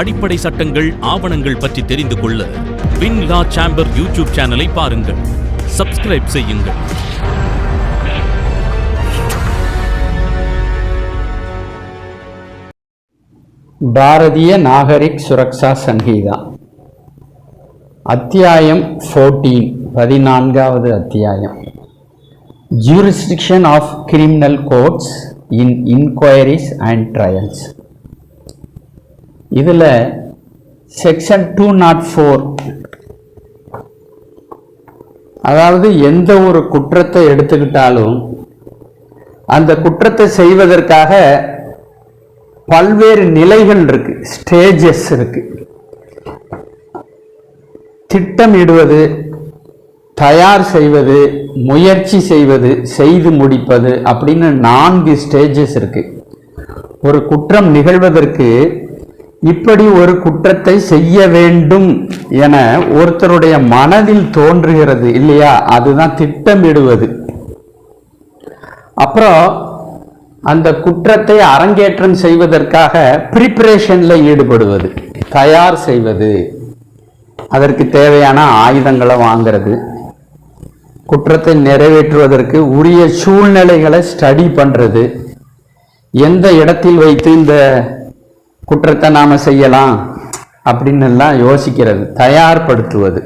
அடிப்படை சட்டங்கள் ஆவணங்கள் பற்றி தெரிந்து கொள்ள வின் லா சாம்பர் யூடியூப் சேனலை பாருங்கள். சப்ஸ்கிரைப் செய்யுங்கள். பாரதிய நாகரிக் சுரக்ஷா சங்கீதா. அத்தியாயம் ஃபோர்டீன் பதினான்காவது அத்தியாயம். Jurisdiction of criminal courts in inquiries and trials இதில் செக்ஷன் டூ நாட் ஃபோர் அதாவது எந்த ஒரு குற்றத்தை எடுத்துக்கிட்டாலும் அந்த குற்றத்தை செய்வதற்காக பல்வேறு நிலைகள் இருக்கு ஸ்டேஜஸ் இருக்கு. திட்டமிடுவது தயார் செய்வது முயற்சி செய்வது செய்து முடிப்பது அப்படின்னு நான்கு ஸ்டேஜஸ் இருக்கு. ஒரு குற்றம் நிகழ்வதற்கு இப்படி ஒரு குற்றத்தை செய்ய வேண்டும் என ஒருத்தருடைய மனதில் தோன்றுகிறது இல்லையா? அதுதான் திட்டமிடுவது. அப்புறம் அந்த குற்றத்தை அரங்கேற்றம் செய்வதற்காக ப்ரிப்ரேஷனில் ஈடுபடுவது தயார் செய்வது. அதற்கு தேவையான ஆயுதங்களை வாங்கிறது குற்றத்தை நிறைவேற்றுவதற்கு உரிய சூழ்நிலைகளை ஸ்டடி பண்ணுறது எந்த இடத்தில் வைத்து இந்த குற்றத்தை நாம் செய்யலாம் அப்படின்னு எல்லாம் யோசிக்கிறது தயார்படுத்துவது.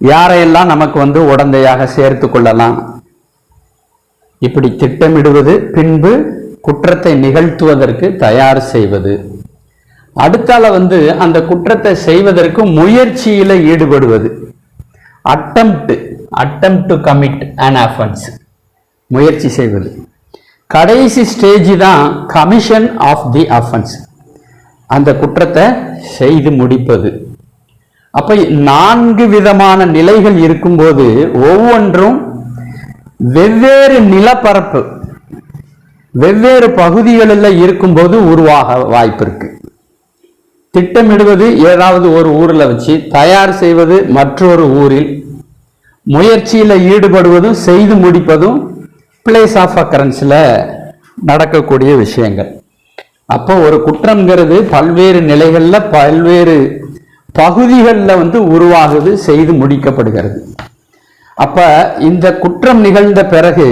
யாரையெல்லாம் நமக்கு வந்து உடந்தையாக சேர்த்து கொள்ளலாம்? இப்படி திட்டமிடுவது பின்பு குற்றத்தை நிகழ்த்துவதற்கு தயார் செய்வது. அடுத்தால வந்து அந்த குற்றத்தை செய்வதற்கு முயற்சியில் ஈடுபடுவது. Attempt attempt to commit an offence முயற்சி செய்வது. கடைசி ஸ்டேஜ் தான் கமிஷன் ஆஃப் தி அஃபென்ஸ் அந்த குற்றத்தை செய்து முடிப்பது. அப்ப நான்கு விதமான நிலைகள் இருக்கும்போது ஒவ்வொன்றும் வெவ்வேறு நிலப்பரப்பு வெவ்வேறு பகுதிகளில் இருக்கும்போது உருவாக வாய்ப்பு இருக்கு. திட்டமிடுவது ஏதாவது ஒரு ஊரில் வச்சு தயார் செய்வது மற்றொரு ஊரில் முயற்சியில் ஈடுபடுவதும் செய்து முடிப்பதும் பிளேஸ் ஆஃப் அக்கரன்ஸில் நடக்கக்கூடிய விஷயங்கள். அப்போ ஒரு குற்றம்ங்கிறது பல்வேறு நிலைகளில் பல்வேறு பகுதிகளில் வந்து உருவாகுது செய்து முடிக்கப்படுகிறது. அப்ப இந்த குற்றம் நிகழ்ந்த பிறகு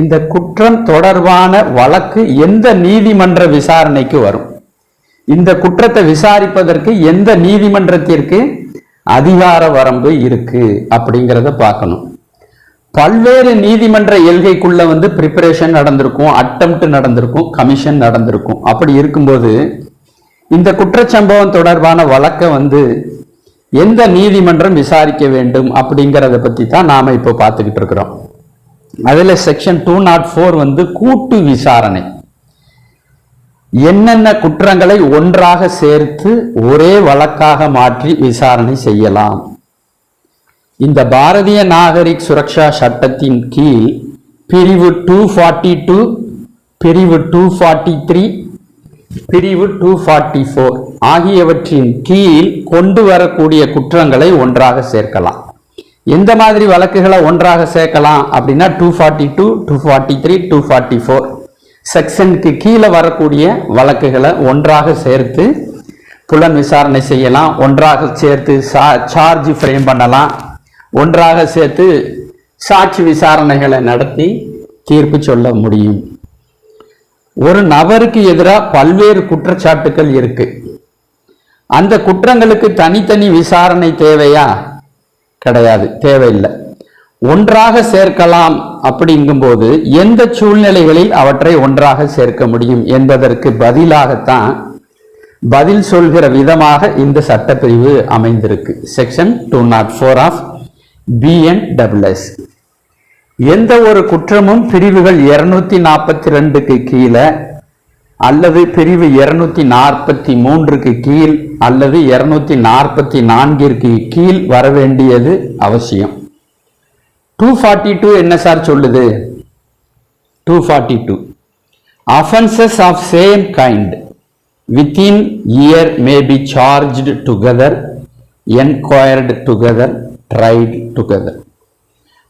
இந்த குற்றம் தொடர்பான வழக்கு எந்த நீதிமன்ற விசாரணைக்கு வரும்? இந்த குற்றத்தை விசாரிப்பதற்கு எந்த நீதிமன்றத்திற்கு அதிகார வரம்பு இருக்கு அப்படிங்கிறத பார்க்கணும். பல்வேறு நீதிமன்ற எல்கைக்குள்ள வந்து ப்ரிப்பரேஷன் நடந்திருக்கும் அட்டம்ப்ட் நடந்திருக்கும் கமிஷன் நடந்திருக்கும். அப்படி இருக்கும்போது இந்த குற்றச்சம்பவம் தொடர்பான வழக்கை வந்து எந்த நீதிமன்றம் விசாரிக்க வேண்டும் அப்படிங்கிறத பற்றி தான் நாம் இப்போ பார்த்துக்கிட்டு இருக்கிறோம். அதில் செக்ஷன் டூ நாட் ஃபோர் வந்து கூட்டு விசாரணை. என்னென்ன குற்றங்களை ஒன்றாக சேர்த்து ஒரே வழக்காக மாற்றி விசாரணை செய்யலாம். இந்த பாரதிய நாகரிக் சுரக்ஷா சட்டத்தின் கீழ் பிரிவு டூ ஃபார்ட்டி டூ பிரிவு டூ ஃபார்ட்டி த்ரீ பிரிவு டூ ஃபார்ட்டி ஃபோர் ஆகியவற்றின் கீழ் கொண்டு வரக்கூடிய குற்றங்களை ஒன்றாக சேர்க்கலாம். எந்த மாதிரி வழக்குகளை ஒன்றாக சேர்க்கலாம் அப்படின்னா two forty two two forty three two forty four செக்ஷனுக்கு கீழே வரக்கூடிய வழக்குகளை ஒன்றாக சேர்த்து புலன் விசாரணை செய்யலாம் ஒன்றாக சேர்த்து சார்ஜ் ஃப்ரேம் பண்ணலாம். ஒன்றாக சேர்த்து சாட்சி விசாரணைகளை நடத்தி தீர்ப்பு சொல்ல முடியும். ஒரு நபருக்கு எதிராக பல்வேறு குற்றச்சாட்டுகள் இருக்கு. அந்த குற்றங்களுக்கு தனித்தனி விசாரணை தேவையா? கிடையாது தேவையில்லை. ஒன்றாக சேர்க்கலாம் அப்படிங்கும்போது எந்த சூழ்நிலைகளில் அவற்றை ஒன்றாக சேர்க்க முடியும் என்பதற்கு பதிலாகத்தான் பதில் சொல்கிற விதமாக இந்த சட்டப்பிரிவு அமைந்திருக்கு. Section two naught four of BNSS எந்த ஒரு குற்றமும் பிரிவுகள் இருநூத்தி நாற்பத்தி ரெண்டுக்கு கீழே அல்லது பிரிவு இருநூத்தி நாற்பத்தி மூன்றுக்கு கீழ் அல்லது இருநூத்தி நாற்பத்தி நான்கிற்கு கீழ் வர வேண்டியது அவசியம். டூ ஃபார்ட்டி டூ என்ன சார் சொல்லுது? Two forty two offences of same kind within year may be charged together enquired together tried together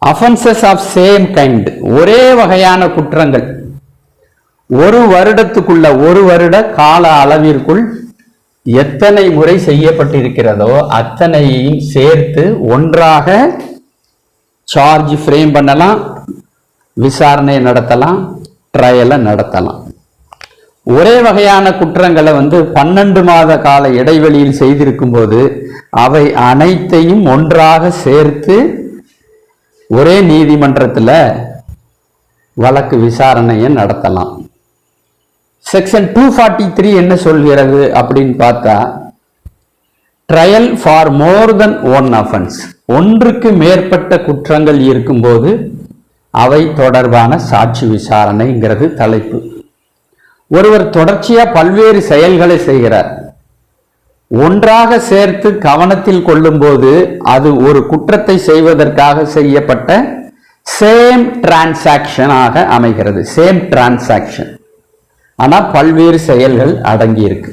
offences of same kind ஒரே வகையான குற்றங்கள். ஒரு வருடத்துக்குள்ள ஒரு வருட கால அளவிற்குள் எத்தனை முறை செய்யப்பட்டிருக்கிறதோ அத்தனையும் சேர்த்து ஒன்றாக சார்ஜ் ஃப்ரேம் பண்ணலாம் விசாரணை நடத்தலாம் ட்ரையலை நடத்தலாம். ஒரே வகையான குற்றங்களை வந்து பன்னெண்டு மாத கால இடைவெளியில் செய்திருக்கும் போது அவை அனைத்தையும் ஒன்றாக சேர்த்து ஒரே நீதிமன்றத்தில் வழக்கு விசாரணையை நடத்தலாம். செக்ஷன் டூ ஃபார்ட்டி த்ரீ என்ன சொல்கிறது அப்படின்னு பார்த்தா trial for more than one offence ஒன்றுக்கு மேற்பட்ட குற்றங்கள் இருக்கும்போது அவை தொடர்பான சாட்சி விசாரணைங்கிறது தலைப்பு. ஒருவர் தொடர்ச்சியா பல்வேறு செயல்களை செய்கிறார். ஒன்றாக சேர்த்து கவனத்தில் கொள்ளும்போது அது ஒரு குற்றத்தை செய்வதற்காக செய்யப்பட்ட சேம் டிரான்சாக்ஷனாக அமைகிறது. சேம் டிரான்சாக்ஷன் ஆனால் பல்வேறு செயல்கள் அடங்கியிருக்கு.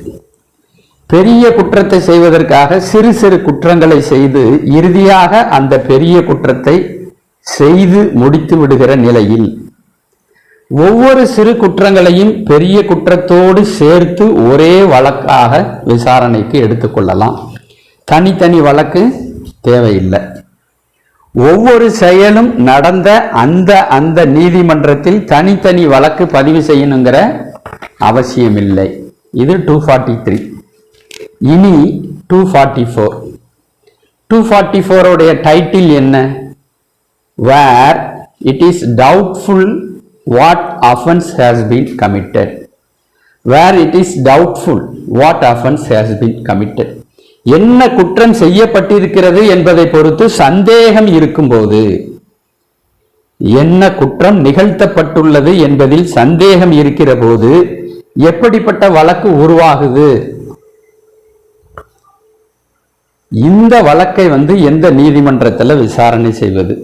பெரிய குற்றத்தை செய்வதற்காக சிறு சிறு குற்றங்களை செய்து இறுதியாக அந்த பெரிய குற்றத்தை செய்து முடித்து விடுகிற நிலையில் ஒவ்வொரு சிறு குற்றங்களையும் பெரிய குற்றத்தோடு சேர்த்து ஒரே வழக்காக விசாரணைக்கு எடுத்துக்கொள்ளலாம் தனித்தனி வழக்கு தேவையில்லை. ஒவ்வொரு செயலும் நடந்த அந்த அந்த நீதிமன்றத்தில் தனித்தனி வழக்கு பதிவு செய்யணுங்கிற அவசியமில்லை. இது டூ ஃபார்ட்டி த்ரீ இனி two forty four two forty ஃபோரோடைய title என்ன? Where it is doubtful what offence has been committed where it is doubtful what offence has been committed என்ன குற்றம் செய்யப்பட்டிருக்கிறது என்பதை பொறுத்து சந்தேகம் இருக்கும்போது என்ன குற்றம் நிகழ்த்தப்பட்டுள்ளது என்பதில் சந்தேகம் இருக்கிற போது எப்படிப்பட்ட வழக்கு உருவாகுது? இந்த வழக்கை வந்து எந்த நீதிமன்றத்தில் விசாரணை செய்வது?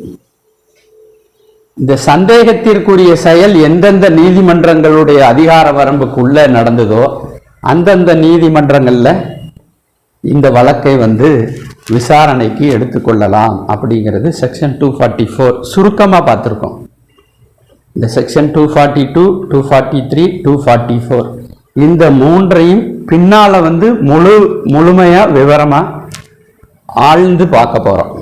இந்த சந்தேகத்திற்குரிய செயல் எந்தெந்த நீதிமன்றங்களுடைய அதிகார வரம்புக்குள்ள நடந்ததோ அந்தந்த நீதிமன்றங்களில் இந்த வழக்கை வந்து விசாரணைக்கு எடுத்துக்கொள்ளலாம் அப்படிங்கிறது செக்ஷன் டூ ஃபார்ட்டி ஃபோர் சுருக்கமாக பார்த்துருக்கோம். இந்த section two forty two two forty three two forty four இந்த மூன்றையும் பின்னால் வந்து முழு முழுமையாக விவரமாக ஆழ்ந்து பார்க்க போகிறோம்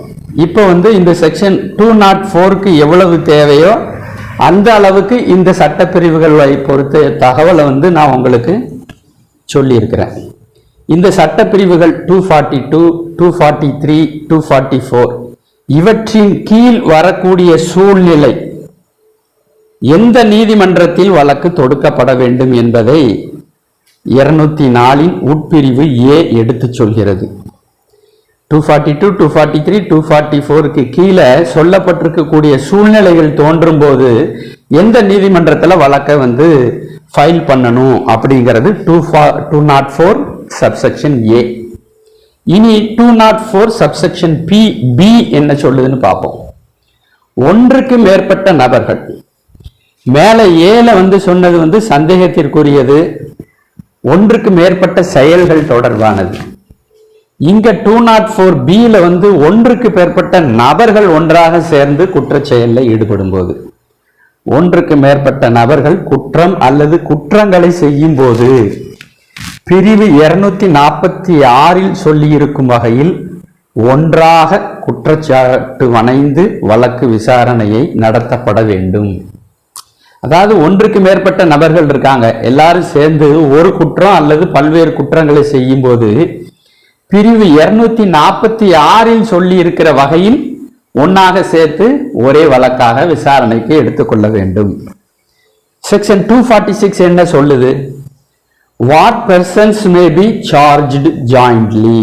இப்போ வந்து இந்த செக்ஷன் டூ நாட் ஃபோருக்கு எவ்வளவு தேவையோ அந்த அளவுக்கு இந்த சட்டப்பிரிவுகளை பொறுத்த தகவலை வந்து நான் உங்களுக்கு சொல்லியிருக்கிறேன். இந்த சட்டப்பிரிவுகள் two forty two two forty three two forty four இவற்றின் கீழ் வரக்கூடிய சூழ்நிலை எந்த நீதிமன்றத்தில் வழக்கு தொடுக்கப்பட வேண்டும் என்பதை இருநூத்தி நாலின் உட்பிரிவு ஏ எடுத்துச் சொல்கிறது. Two forty two two forty three two forty ஃபோருக்கு கீழே சொல்லப்பட்டிருக்கக்கூடிய சூழ்நிலைகள் தோன்றும் போது எந்த நீதிமன்றத்தில் வழக்கை வந்து ஃபைல் பண்ணணும் அப்படிங்கிறது டூ ஃபா two nought four subsection A இனி two nought four subsection B B என்ன சொல்லுதுன்னு பார்ப்போம். ஒன்றுக்கு மேற்பட்ட நபர்கள். மேலே ஏல வந்து சொன்னது வந்து சந்தேகத்திற்குரியது. ஒன்றுக்கு மேற்பட்ட செயல்கள் தொடர்பானது. இங்க டூ நாட் ஃபோர் பியில் வந்து ஒன்றுக்கு மேற்பட்ட நபர்கள் ஒன்றாக சேர்ந்து குற்றச்செயலில் ஈடுபடும் போது ஒன்றுக்கு மேற்பட்ட நபர்கள் குற்றம் அல்லது குற்றங்களை செய்யும் போது பிரிவு இருநூத்தி நாற்பத்தி ஆறில் சொல்லியிருக்கும் வகையில் ஒன்றாக குற்றச்சாட்டு வணைந்து வழக்கு விசாரணையை நடத்தப்பட வேண்டும். அதாவது ஒன்றுக்கு மேற்பட்ட நபர்கள் இருக்காங்க எல்லாரும் சேர்ந்து ஒரு குற்றம் அல்லது பல்வேறு குற்றங்களை செய்யும் போது பிரிவு இருநூத்தி நாற்பத்தி ஆறில் சொல்லி இருக்கிற வகையில் ஒன்னாக சேர்த்து ஒரே வழக்காக விசாரணைக்கு எடுத்துக்கொள்ள வேண்டும். செக்ஷன் டூ ஃபார்ட்டி சிக்ஸ் என்ன சொல்லுது? What persons may be charged jointly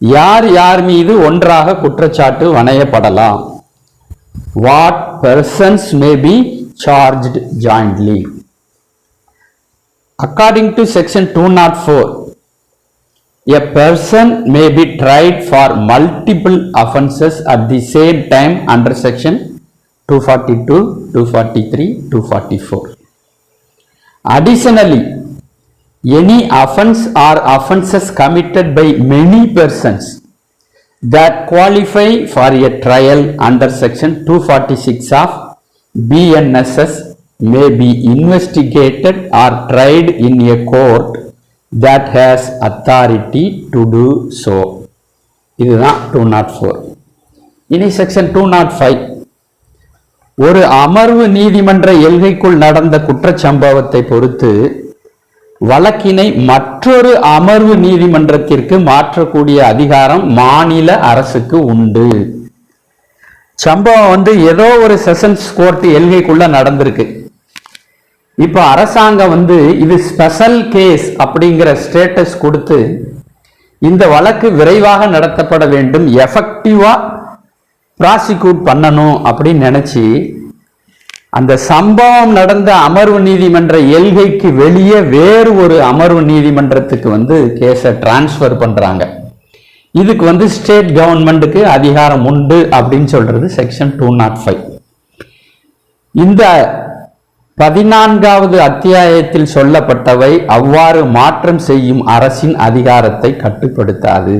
யார் யார் மீது ஒன்றாக குற்றச்சாட்டு வணையப்படலாம்? What persons may be charged jointly according to section two nought four A person may be tried for multiple offences at the same time under section 242, 243, 244. Additionally, any offense or offences committed by many persons that qualify for a trial under section 246 of BNSS may be investigated or tried in a court that has authority to do so இதுதான் two not four இனி section two nought five ஒரு அமர்வு நீதிமன்ற எல்கைக்குள் நடந்த குற்றச்சம்பவத்தை பொறுத்து வழக்கினை மற்றொரு அமர்வு நீதிமன்றத்திற்கு மாற்றக்கூடிய அதிகாரம் மாநில அரசுக்கு உண்டு. சம்பவம் வந்து ஏதோ ஒரு செஷன்ஸ் கோர்ட் எல்கைக்குள்ள நடந்திருக்கு. இப்போ அரசாங்கம் வந்து இது ஸ்பெஷல் கேஸ் அப்படிங்கிற ஸ்டேட்டஸ் கொடுத்து இந்த வழக்கு விரைவாக நடத்தப்பட வேண்டும் எஃபெக்டிவாக ப்ராசிக்யூட் பண்ணணும் அப்படின்னு நினச்சி அந்த சம்பவம் நடந்த அமர்வு நீதிமன்ற எல்கைக்கு வெளியே வேறு ஒரு அமர்வு நீதிமன்றத்துக்கு வந்து கேஸை டிரான்ஸ்ஃபர் பண்ணுறாங்க இதுக்கு வந்து ஸ்டேட் கவர்மெண்ட்டுக்கு அதிகாரம் உண்டு அப்படின்னு சொல்கிறது செக்ஷன் டூ நாட் ஃபைவ் இந்த பதினான்காவது அத்தியாயத்தில் சொல்லப்பட்டவை அவ்வாறு மாற்றம் செய்யும் அரசின் அதிகாரத்தை கட்டுப்படுத்தாது.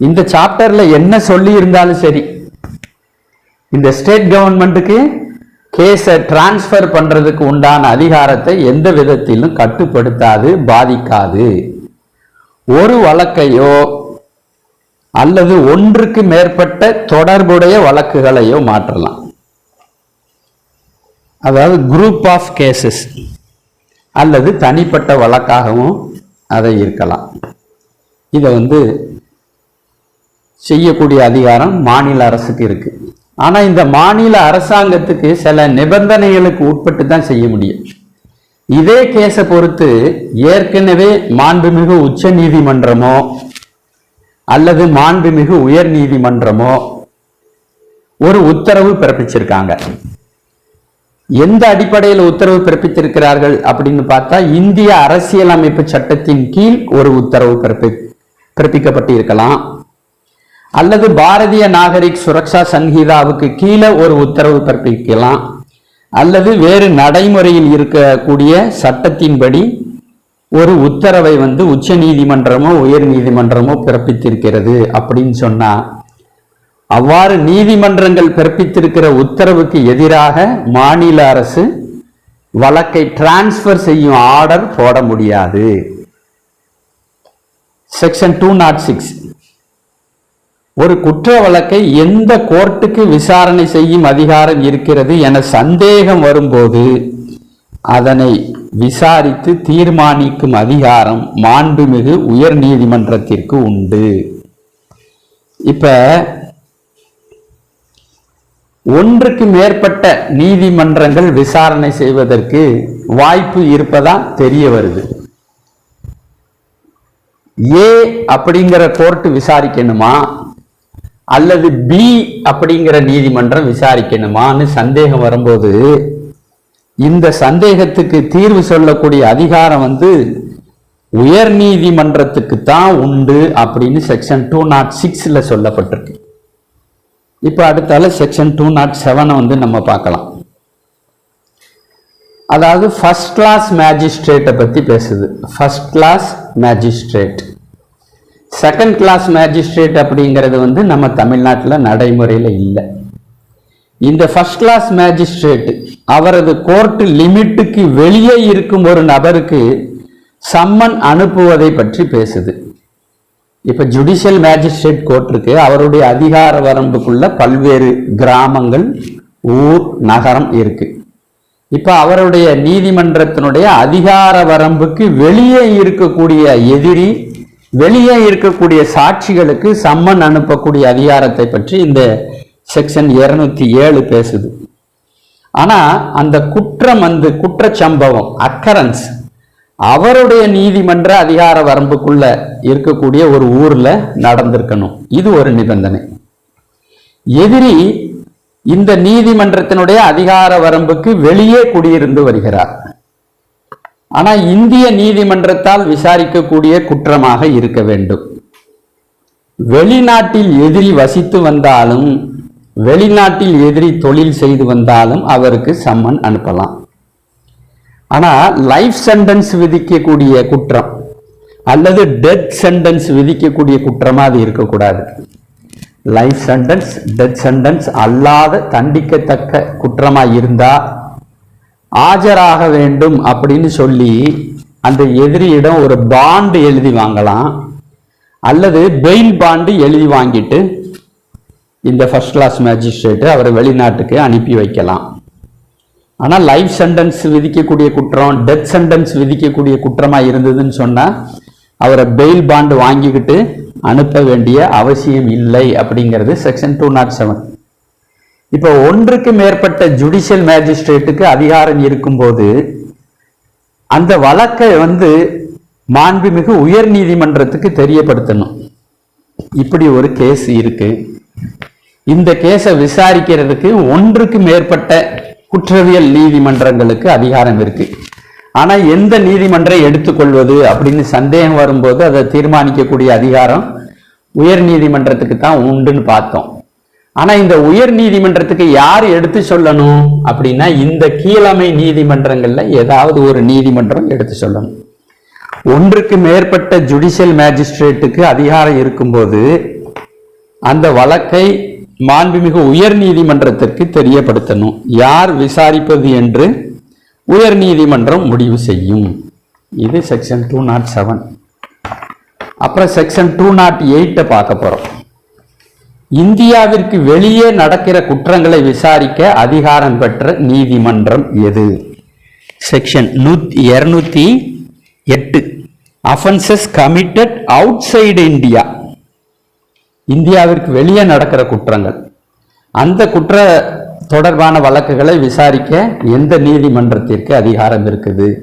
இந்த சாப்டர்ல என்ன சொல்லி இருந்தாலும் சரி. இந்த ஸ்டேட் கவர்மெண்ட்டுக்கு கேஸை டிரான்ஸ்ஃபர் பண்றதுக்கு உண்டான அதிகாரத்தை எந்த விதத்திலும் கட்டுப்படுத்தாது பாதிக்காது. ஒரு வழக்கையோ அல்லது ஒன்றுக்கு மேற்பட்ட தொடர்புடைய வழக்குகளையோ மாற்றலாம். அதாவது குரூப் ஆஃப் கேசஸ் அல்லது தனிப்பட்ட வழக்காகவும் அதை இருக்கலாம். இதை வந்து செய்யக்கூடிய அதிகாரம் மாநில அரசுக்கு இருக்குது ஆனா இந்த மாநில அரசாங்கத்துக்கு சில நிபந்தனைகளுக்கு உட்பட்டு தான் செய்ய முடியும். இதே கேஸை பொறுத்து ஏற்கனவே மாண்புமிகு உச்ச நீதிமன்றமோ அல்லது மாண்புமிகு உயர் நீதிமன்றமோ ஒரு உத்தரவு பிறப்பிச்சிருக்காங்க. எந்த அடிப்படையில் உத்தரவு பிறப்பித்திருக்கிறார்கள் அப்படின்னு பார்த்தா இந்திய அரசியலமைப்பு சட்டத்தின் கீழ் ஒரு உத்தரவு பிறப்பி பிறப்பிக்கப்பட்டிருக்கலாம். அல்லது பாரதிய நாகரிக் சுரக்ஷா சங்கீதாவுக்கு கீழே ஒரு உத்தரவு பிறப்பிக்கலாம். அல்லது வேறு நடைமுறையில் இருக்கக்கூடிய சட்டத்தின்படி ஒரு உத்தரவை வந்து உச்ச நீதிமன்றமோ உயர் நீதிமன்றமோ பிறப்பித்திருக்கிறது அப்படின்னு சொன்னா அவ்வாறு நீதிமன்றங்கள் பிறப்பித்திருக்கிற உத்தரவுக்கு எதிராக மாநில அரசு வழக்கை டிரான்ஸ்ஃபர் செய்யும் ஆர்டர் போட முடியாது. செக்ஷன் டூ நாட் சிக்ஸ் ஒரு குற்ற வழக்கை எந்த கோர்ட்டுக்கு விசாரணை செய்யும் அதிகாரம் இருக்கிறது என சந்தேகம் வரும்போது அதனை விசாரித்து தீர்மானிக்கும் அதிகாரம் மாண்புமிகு உயர் நீதிமன்றத்திற்கு உண்டு. இப்போ ஒன்றுக்கு மேற்பட்ட நீதிமன்றங்கள் விசாரணை செய்வதற்கு வாய்ப்பு இருப்பதா தெரிய வருது. ஏ அப்படிங்கிற கோர்ட்டு விசாரிக்கணுமா? அல்லது பி அப்படிங்கிற நீதிமன்றம் விசாரிக்கணுமான்னு சந்தேகம் வரும்போது இந்த சந்தேகத்துக்கு தீர்வு சொல்லக்கூடிய அதிகாரம் வந்து உயர் நீதிமன்றத்துக்கு தான் உண்டு அப்படின்னு செக்ஷன் டூ நாட் சிக்ஸில் சொல்லப்பட்டிருக்கு. இப்போ அடுத்தால செக்ஷன் டூ நாட் செவனை வந்து நம்ம பார்க்கலாம். அதாவது ஃபஸ்ட் கிளாஸ் மேஜிஸ்ட்ரேட்டை பற்றி பேசுது. First class magistrate second class magistrate அப்படிங்கிறது வந்து நம்ம தமிழ்நாட்டில் நடைமுறையில் இல்லை. இந்த ஃபர்ஸ்ட் கிளாஸ் மேஜிஸ்ட்ரேட் அவரது கோர்ட்டு லிமிட்டுக்கு வெளியே இருக்கும் ஒரு நபருக்கு சம்மன் அனுப்புவதை பற்றி பேசுது. இப்போ ஜுடிஷியல் மேஜிஸ்ட்ரேட் கோர்ட் இருக்கு. அவருடைய அதிகார வரம்புக்குள்ள பல்வேறு கிராமங்கள் ஊர் நகரம் இருக்கு. இப்போ அவருடைய நீதிமன்றத்தினுடைய அதிகார வரம்புக்கு வெளியே இருக்கக்கூடிய எதிரி வெளியே இருக்கக்கூடிய சாட்சிகளுக்கு சம்மன் அனுப்பக்கூடிய அதிகாரத்தை பற்றி இந்த செக்ஷன் 207 ஏழு பேசுது. ஆனால் அந்த குற்றம் வந்து குற்றச்சம்பவம் அக்கரன்ஸ் அவருடைய நீதிமன்ற அதிகார வரம்புக்குள்ள இருக்கக்கூடிய ஒரு ஊர்ல நடந்திருக்கணும். இது ஒரு நிபந்தனை. எதிரி இந்த நீதிமன்றத்தினுடைய அதிகார வரம்புக்கு வெளியே குடியிருந்து வருகிறார். ஆனா இந்திய நீதிமன்றத்தால் விசாரிக்கக்கூடிய குற்றமாக இருக்க வேண்டும். வெளிநாட்டில் எதிரி வசித்து வந்தாலும் வெளிநாட்டில் எதிரி தொழில் செய்து வந்தாலும் அவருக்கு சம்மன் அனுப்பலாம். ஆனால் லைஃப் சென்டென்ஸ் விதிக்கக்கூடிய குற்றம் அல்லது டெத் சென்டென்ஸ் விதிக்கக்கூடிய குற்றமாக அது இருக்கக்கூடாது. லைஃப் சென்டென்ஸ் டெத் சென்டென்ஸ் அல்லாத தண்டிக்கத்தக்க குற்றமாக இருந்தால் ஆஜராக வேண்டும் அப்படின்னு சொல்லி அந்த எதிரியிடம் ஒரு பாண்டு எழுதி வாங்கலாம். அல்லது பெயில் பாண்டு எழுதி வாங்கிட்டு இந்த ஃபர்ஸ்ட் கிளாஸ் மேஜிஸ்ட்ரேட்டு அவரை வெளிநாட்டுக்கு அனுப்பி வைக்கலாம். ஆனால் லைஃப் சென்டென்ஸ் விதிக்கக்கூடிய குற்றம் டெத் சென்டென்ஸ் விதிக்கக்கூடிய குற்றமாக இருந்ததுன்னு சொன்னால் அவரை பெயில் பாண்டு வாங்கிக்கிட்டு அனுப்ப வேண்டிய அவசியம் இல்லை அப்படிங்கிறது செக்ஷன் டூ நாட் செவன் இப்போ ஒன்றுக்கு மேற்பட்ட ஜுடிஷியல் மேஜிஸ்ட்ரேட்டுக்கு அதிகாரம் இருக்கும்போது அந்த வழக்கை வந்து மாண்புமிகு உயர் நீதிமன்றத்துக்கு தெரியப்படுத்தணும். இப்படி ஒரு கேஸ் இருக்கு. இந்த கேஸை விசாரிக்கிறதுக்கு ஒன்றுக்கு மேற்பட்ட குற்றவியல் நீதிமன்றங்களுக்கு அதிகாரம் இருக்கு. ஆனால் எந்த நீதிமன்றம் எடுத்துக்கொள்வது அப்படின்னு சந்தேகம் வரும்போது அதை தீர்மானிக்கக்கூடிய அதிகாரம் உயர் நீதிமன்றத்துக்கு தான் உண்டுன்னு பார்த்தோம். ஆனால் இந்த உயர் நீதிமன்றத்துக்கு யார் எடுத்து சொல்லணும் அப்படின்னா இந்த கீழமை நீதிமன்றங்களில் ஏதாவது ஒரு நீதிமன்றம் எடுத்து சொல்லணும். ஒன்றுக்கு மேற்பட்ட ஜுடிஷியல் மேஜிஸ்ட்ரேட்டுக்கு அதிகாரம் இருக்கும்போது அந்த வழக்கை மாண்புமிகு உயர் நீதிமன்றத்திற்கு தெரியப்படுத்தணும். யார் விசாரிப்பது என்று உயர் நீதிமன்றம் முடிவு செய்யும். இது செக்ஷன் டூ நாட் செவன் அப்புறம் செக்ஷன் டூ நாட் எயிட்டை பார்க்க போகிறோம் இந்தியாவிற்கு வெளியே நடக்கிற குற்றங்களை விசாரிக்க அதிகாரம் பெற்ற நீதிமன்றம் எது? செக்ஷன் நூத் இருநூத்தி எட்டு. Offences committed outside India இந்தியாவிற்கு வெளியே நடக்கிற குற்றங்கள். அந்த குற்ற தொடர்பான வழக்குகளை விசாரிக்க எந்த நீதிமன்றத்திற்கு அதிகாரம் இருக்குது?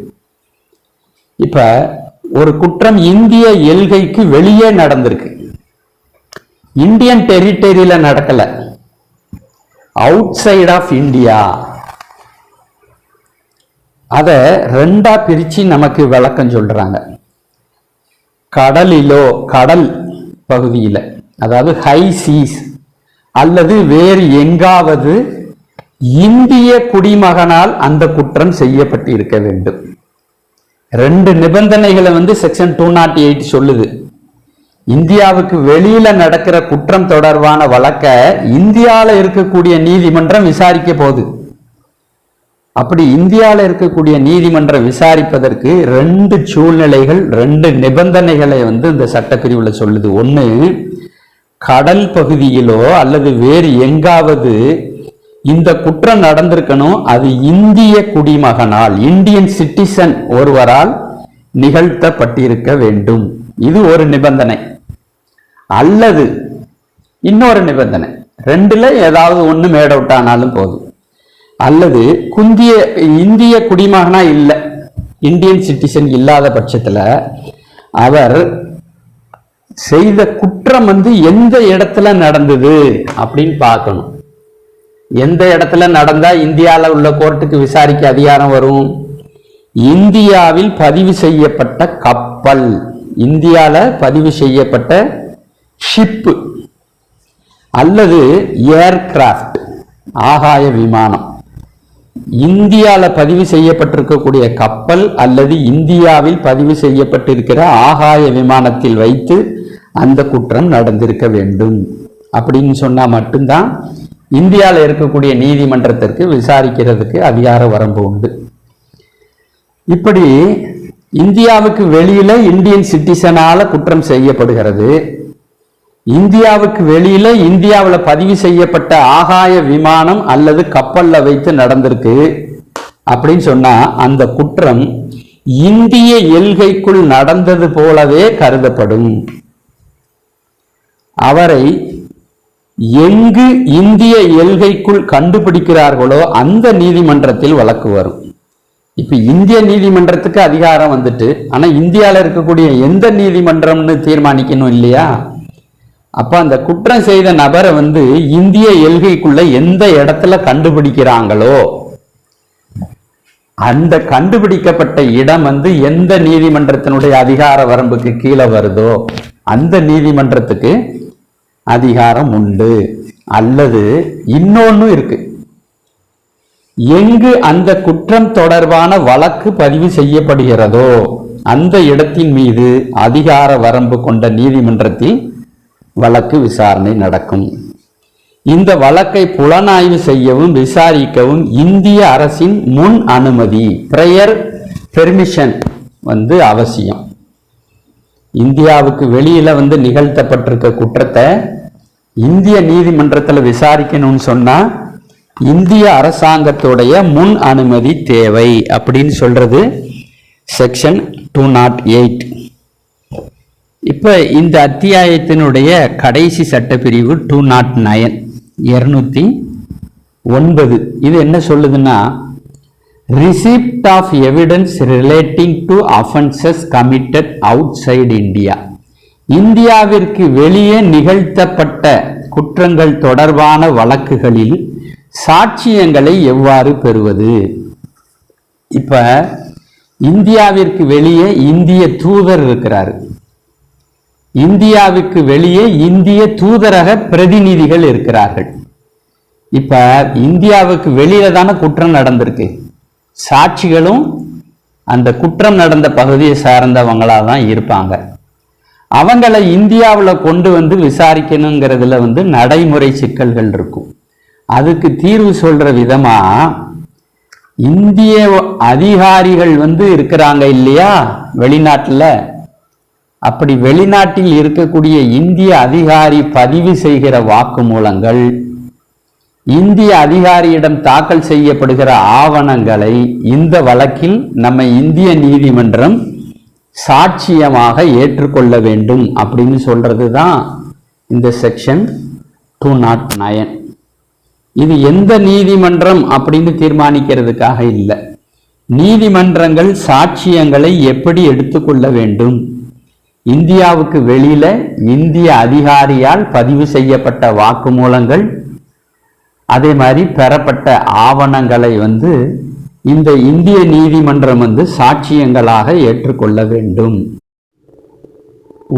இப்ப ஒரு குற்றம் இந்திய எல்கைக்கு வெளியே நடந்திருக்கு. இந்தியன் டெரிட்டரியில நடக்கல. Outside of India. அதை ரெண்டா பிரிச்சு நமக்கு விளக்கம் சொல்றாங்க. கடலிலோ கடல் பகுதியில். அதாவது ஹை சீஸ் அல்லது வேறு எங்காவது இந்திய குடிமகனால் அந்த குற்றம் செய்யப்பட்டு இருக்க வேண்டும். ரெண்டு நிபந்தனைகளை வந்து செக்ஷன் டூ நாட் எயிட் சொல்லுது. இந்தியாவுக்கு வெளியில நடக்கிற குற்றம் தொடர்பான வழக்க இந்தியாவில் இருக்கக்கூடிய நீதிமன்றம் விசாரிக்க போகுது. அப்படி இந்தியாவில் இருக்கக்கூடிய நீதிமன்றம் விசாரிப்பதற்கு ரெண்டு சூழ்நிலைகள் ரெண்டு நிபந்தனைகளை வந்து இந்த சட்டப்பிரிவில் சொல்லுது. ஒன்று கடல் பகுதியிலோ அல்லது வேறு எங்காவது இந்த குற்றம் நடந்திருக்கணும் அது இந்திய குடிமகனால் இந்தியன் சிட்டிசன் ஒருவரால் நிகழ்த்தப்பட்டிருக்க வேண்டும். இது ஒரு நிபந்தனை. அல்லது இன்னொரு நிபந்தனை. ரெண்டுல ஏதாவது ஒன்று மேட் அவுட் ஆனாலும் போதும். அல்லது குந்திய இந்திய குடிமகனா இல்லை இந்தியன் சிட்டிசன் இல்லாத பட்சத்தில் அவர் செய்த குற்றம் வந்து எந்த இடத்துல நடந்தது அப்படின்னு பார்க்கணும். எந்த இடத்துல நடந்தா இந்தியாவில் உள்ள கோர்ட்டுக்கு விசாரிக்க அதிகாரம் வரும்? இந்தியாவில் பதிவு செய்யப்பட்ட கப்பல் இந்தியாவில் பதிவு செய்யப்பட்ட ஷிப்பு அல்லது ஏர்கிராஃப்ட் ஆகாய விமானம். இந்தியாவில் பதிவு செய்யப்பட்டிருக்கக்கூடிய கப்பல் அல்லது இந்தியாவில் பதிவு செய்யப்பட்டிருக்கிற ஆகாய விமானத்தில் வைத்து அந்த குற்றம் நடந்திருக்க வேண்டும். அப்படின்னு சொன்னா மட்டும்தான் இந்தியாவில் இருக்கக்கூடிய நீதிமன்றத்திற்கு விசாரிக்கிறதுக்கு அதிகார வரம்பு உண்டு. இப்படி இந்தியாவுக்கு வெளியில இந்தியன் சிட்டிசனால குற்றம் செய்யப்படுகிறது. இந்தியாவுக்கு வெளியில இந்தியாவில் பதிவு செய்யப்பட்ட ஆகாய விமானம் அல்லது கப்பல்ல வைத்து நடந்திருக்கு. அப்படின்னு சொன்னா அந்த குற்றம் இந்திய எல்கைக்குள் நடந்தது போலவே கருதப்படும். அவரை எங்கு இந்திய எல்கைக்குள் கண்டுபிடிக்கிறார்களோ அந்த நீதிமன்றத்தில் வழக்கு வரும். இப்ப இந்திய நீதிமன்றத்துக்கு அதிகாரம் வந்துட்டு ஆனா இந்தியால இருக்கக்கூடிய எந்த நீதிமன்றம்னு தீர்மானிக்கணும் இல்லையா? அப்ப அந்த குற்றம் செய்த நபரை வந்து இந்திய எல்கைக்குள்ள எந்த இடத்துல கண்டுபிடிக்கிறாங்களோ அந்த கண்டுபிடிக்கப்பட்ட இடம் வந்து எந்த நீதிமன்றத்தினுடைய அதிகார வரம்புக்கு கீழே வருதோ அந்த நீதிமன்றத்துக்கு அதிகாரம் உண்டு. அல்லது இன்னொன்னு இருக்கு. எங்கு அந்த குற்றம் தொடர்பான வழக்கு பதிவு செய்யப்படுகிறதோ அந்த இடத்தின் மீது அதிகார வரம்பு கொண்ட நீதிமன்றத்தில் வழக்கு விசாரணை நடக்கும். இந்த வழக்கை புலனாய்வு செய்யவும் விசாரிக்கவும் இந்திய அரசின் முன் அனுமதி ப்ரேயர் பெர்மிஷன் வந்து அவசியம். இந்தியாவுக்கு வெளியில வந்து நிகழ்த்தப்பட்டிருக்க குற்றத்தை இந்திய நீதிமன்றத்தில் விசாரிக்கணும்னு சொன்னா இந்திய அரசாங்கத்துடைய முன் அனுமதி தேவை அப்படின்னு சொல்றது செக்ஷன் டூ நாட் எயிட். இப்போ இந்த அத்தியாயத்தினுடைய கடைசி சட்டப்பிரிவு டூ நாட் நயன் இருநூத்தி ஒன்பது. இது என்ன சொல்லுதுன்னா receipt of evidence relating to offences committed outside India இந்தியாவிற்கு வெளியே நிகழ்த்தப்பட்ட குற்றங்கள் தொடர்பான வழக்குகளில் சாட்சியங்களை எவ்வாறு பெறுவது? இப்போ இந்தியாவிற்கு வெளியே இந்திய தூதர் இருக்கிறார். இந்தியாவுக்கு வெளியே இந்திய தூதரக பிரதிநிதிகள் இருக்கிறார்கள். இப்போ இந்தியாவுக்கு வெளியில தானே குற்றம் நடந்திருக்கு. சாட்சிகளும் அந்த குற்றம் நடந்த பகுதியை சார்ந்தவங்களாக தான் இருப்பாங்க. அவங்கள இந்தியாவில் கொண்டு வந்து விசாரிக்கணுங்கிறதுல வந்து நடைமுறை சிக்கல்கள் இருக்கும். அதுக்கு தீர்வு சொல்கிற விதமாக இந்திய அதிகாரிகள் வந்து இருக்கிறாங்க இல்லையா வெளிநாட்டில்? அப்படி வெளிநாட்டில் இருக்கக்கூடிய இந்திய அதிகாரி பதிவு செய்கிற வாக்குமூலங்கள் இந்திய அதிகாரியிடம் தாக்கல் செய்யப்படுகிற ஆவணங்களை இந்த வழக்கில் நம்ம இந்திய நீதிமன்றம் சாட்சியமாக ஏற்றுக்கொள்ள வேண்டும் அப்படின்னு சொல்கிறது தான் இந்த செக்ஷன் டூ நாட் நயன் இது எந்த நீதிமன்றம் அப்படின்னு தீர்மானிக்கிறதுக்காக இல்லை. நீதிமன்றங்கள் சாட்சியங்களை எப்படி எடுத்துக்கொள்ள வேண்டும்? இந்தியாவுக்கு வெளியில இந்திய அதிகாரியால் பதிவு செய்யப்பட்ட வாக்குமூலங்கள் அதே மாதிரி பெறப்பட்ட ஆவணங்களை வந்து இந்த இந்திய நீதிமன்றம் வந்து சாட்சியங்களாக ஏற்றுக்கொள்ள வேண்டும்.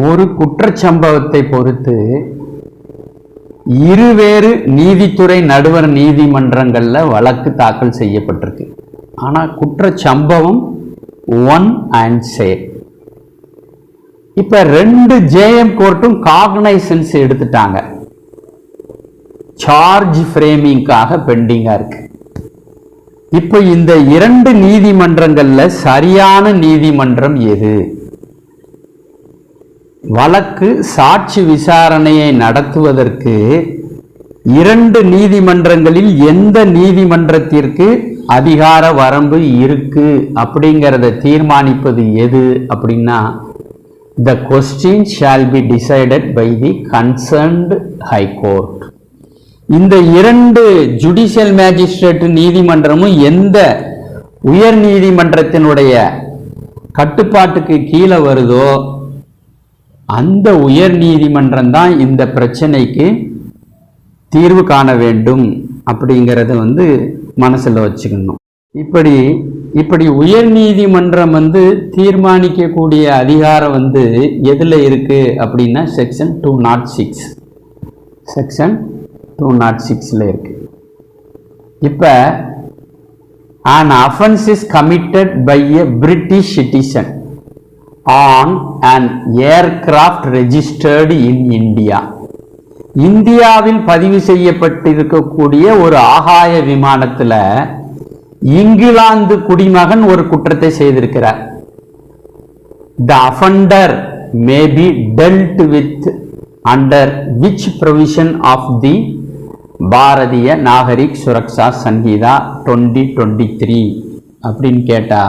ஒரு குற்றச்சம்பவத்தை பொறுத்து இருவேறு நீதித்துறை நடுவர் நீதிமன்றங்களில் வழக்கு தாக்கல் செய்யப்பட்டிருக்கு. ஆனால் குற்றச்சம்பவம் ஒன் அண்ட் சேம் இப்போ ரெண்டு ஜேஎம் கோர்ட்டும் காக்னைசன்ஸ் எடுத்துட்டாங்க. சார்ஜ் ஃப்ரேமிங்காக பெண்டிங்காக இருக்கு. இப்போ இந்த இரண்டு நீதிமன்றங்களில் சரியான நீதிமன்றம் எது? வழக்கு சாட்சி விசாரணையை நடத்துவதற்கு இரண்டு நீதிமன்றங்களில் எந்த நீதிமன்றத்திற்கு அதிகார வரம்பு இருக்கு அப்படிங்கிறத தீர்மானிப்பது எது அப்படின்னா the question shall be decided by the concerned high court இந்த இரண்டு ஜுடிஷியல் மேஜிஸ்ட்ரேட் நீதிமன்றமும் எந்த உயர் நீதிமன்றத்தினுடைய கட்டுப்பாட்டுக்கு கீழே வருதோ அந்த உயர் நீதிமன்றம் தான் இந்த பிரச்சனைக்கு தீர்வு காண வேண்டும் அப்படிங்கிறத வந்து மனசில் வச்சுக்கணும். இப்படி இப்படி உயர் நீதிமன்றம் வந்து தீர்மானிக்கக்கூடிய அதிகாரம் வந்து எதில் இருக்குது அப்படின்னா section two nought six section two nought சிக்ஸில் இருக்குது இப்போ an offense is committed by a British citizen on an aircraft registered in India. இந்தியாவில் பதிவு செய்யப்பட்டிருக்கக்கூடிய ஒரு ஆகாய விமானத்தில் இங்கிலாந்து குடிமகன் ஒரு குற்றத்தை செய்திருக்கிறார் the offender may be dealt with under which provision of the Bharatiya Nagarik Suraksha Sanhita twenty twenty three அப்படின்னு கேட்டா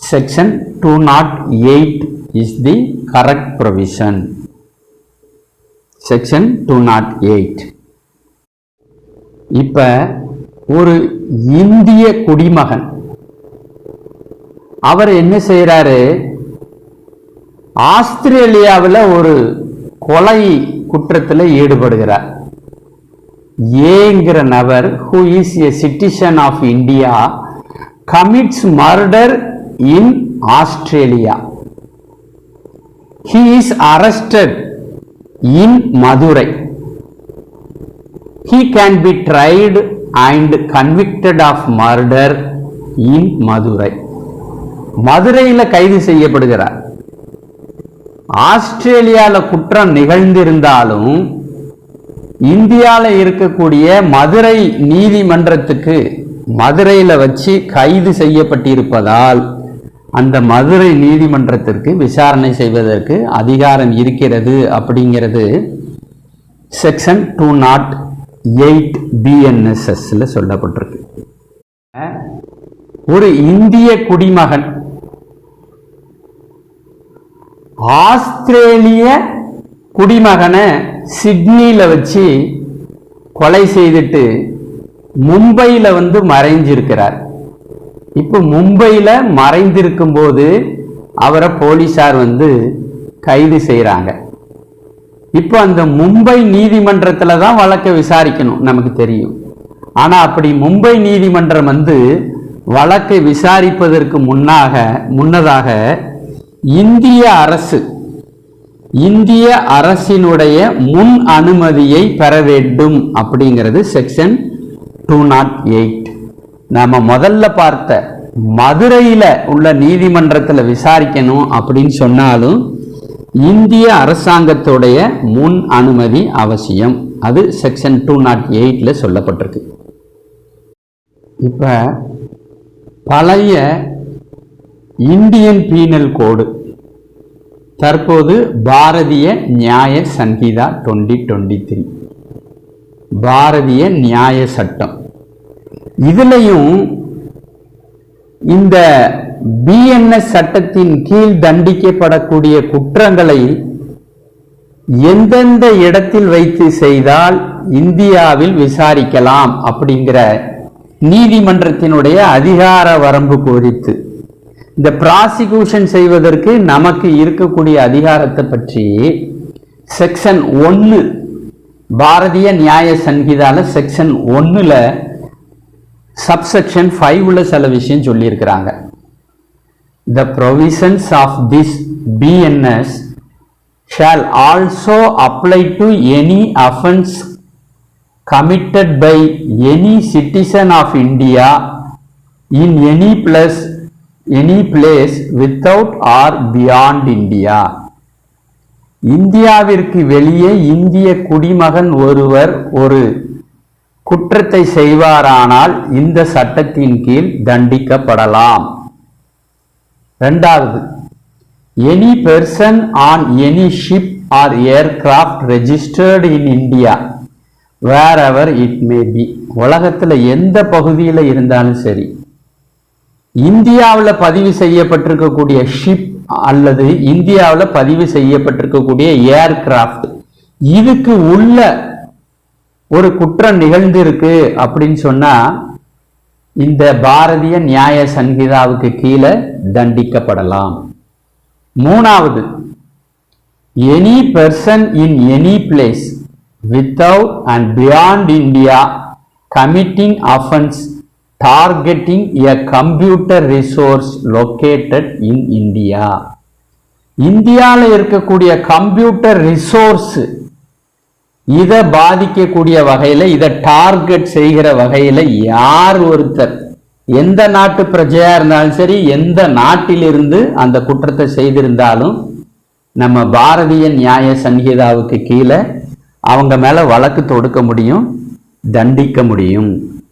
section two nought eight is the correct provision section two nought eight இப்ப ஒரு இந்திய குடிமகன் அவர் என்ன செய்யறாரு ஆஸ்திரேலியாவில் ஒரு கொலை குற்றத்தில் ஈடுபடுகிறார். ஏங்கிற நபர் who is a citizen of India commits murder in Australia he is arrested in Madurai he can be tried and convicted of murder in Madurai மதுரையில் கைது செய்யப்படுகிறார். ஆஸ்திரேலியாவில் குற்றம் நிகழ்ந்திருந்தாலும் இந்தியாவில் இருக்கக்கூடிய மதுரை நீதிமன்றத்துக்கு மதுரையில் வச்சு கைது செய்யப்பட்டிருப்பதால் அந்த மதுரை நீதிமன்றத்திற்கு விசாரணை செய்வதற்கு அதிகாரம் இருக்கிறது அப்படிங்கிறது செக்ஷன் டூ நாட் எயிட் பிஎன்எஸ்எஸ்ல சொல்லப்பட்டிருக்கு. ஒரு இந்திய குடிமகன் ஆஸ்திரேலிய குடிமகனை சிட்னியில் வச்சு கொலை செய்துட்டு மும்பையில் வந்து மறைஞ்சிருக்கிறார். இப்போ மும்பையில் மறைந்திருக்கும் போது அவரை போலீஸார் வந்து கைது செய்கிறாங்க இப்போ அந்த மும்பை நீதிமன்றத்தில் தான் வழக்கை விசாரிக்கணும் நமக்கு தெரியும். ஆனால் அப்படி மும்பை நீதிமன்றம் வந்து வழக்கை விசாரிப்பதற்கு முன்னாக முன்னதாக இந்திய அரசு இந்திய அரசினுடைய முன் அனுமதியை பெற வேண்டும் அப்படிங்கிறது செக்ஷன் டூ நாட் எயிட் நாம முதல்ல பார்த்த மதுரையில் உள்ள நீதிமன்றத்தில் விசாரிக்கணும் அப்படின்னு சொன்னாலும் இந்திய அரசாங்கத்துடைய முன் அனுமதி அவசியம். அது செக்ஷன் டூ நாட் எயிட்டில் சொல்லப்பட்டிருக்கு. இப்போ பழைய இந்தியன் பீனல் கோடு தற்போது Bharatiya Nyaya Sanhita twenty twenty three Bharatiya Nyaya சட்டம். இதுலையும் இந்த பிஎன்எஸ் சட்டத்தின் கீழ் தண்டிக்கப்படக்கூடிய குற்றங்களை எந்தெந்த இடத்தில் வைத்து செய்தால் இந்தியாவில் விசாரிக்கலாம் அப்படிங்கிற நீதிமன்றத்தினுடைய அதிகார வரம்பு குறித்து. இந்த ப்ராசிக்யூஷன் செய்வதற்கு நமக்கு இருக்கக்கூடிய அதிகாரத்தை பற்றி செக்ஷன் ஒன்று பாரதிய நியாய சங்கீதால செக்ஷன் ஒன்றில் சப்செக்ஷன் ஃபைவ்ல சில விஷயம் சொல்லியிருக்கிறாங்க. The provisions of this BNS shall also apply to any offence committed by any citizen of India in any plus any place without or beyond India இந்தியாவிற்கு வெளியே இந்திய குடிமகன் ஒருவர் ஒரு குற்றத்தை செய்வாரானால் இந்த சட்டத்தின் கீழ் தண்டிக்கப்படலாம். ரெண்டாவது any person on any ship or aircraft registered in India wherever it may be உலகத்தில் எந்த பகுதியில் இருந்தாலும் சரி இந்தியாவில் பதிவு செய்யப்பட்டிருக்கக்கூடிய ஷிப் அல்லது இந்தியாவில் பதிவு செய்யப்பட்டிருக்கக்கூடிய ஏர்கிராஃப்ட் இதுக்கு உள்ள ஒரு குற்றம் நிகழ்ந்திருக்கு அப்படின்னு சொன்னா இந்த பாரதிய நியாய சங்கீதாவுக்கு கீழே தண்டிக்கப்படலாம். மூணாவது any person in any place without and beyond India committing offence targeting a computer resource located in India இந்தியாவில் இருக்கக்கூடிய கம்ப்யூட்டர் ரிசோர்ஸ் இதை பாதிக்கக்கூடிய வகையில் இதை டார்கெட் செய்கிற வகையில் யார் ஒருத்தர் எந்த நாட்டு பிரஜையாக இருந்தாலும் சரி எந்த நாட்டிலிருந்து அந்த குற்றத்தை செய்திருந்தாலும் நம்ம பாரதிய நியாய சங்கீதாவுக்கு கீழே அவங்க மேலே வழக்கு தொடுக்க முடியும் தண்டிக்க முடியும்.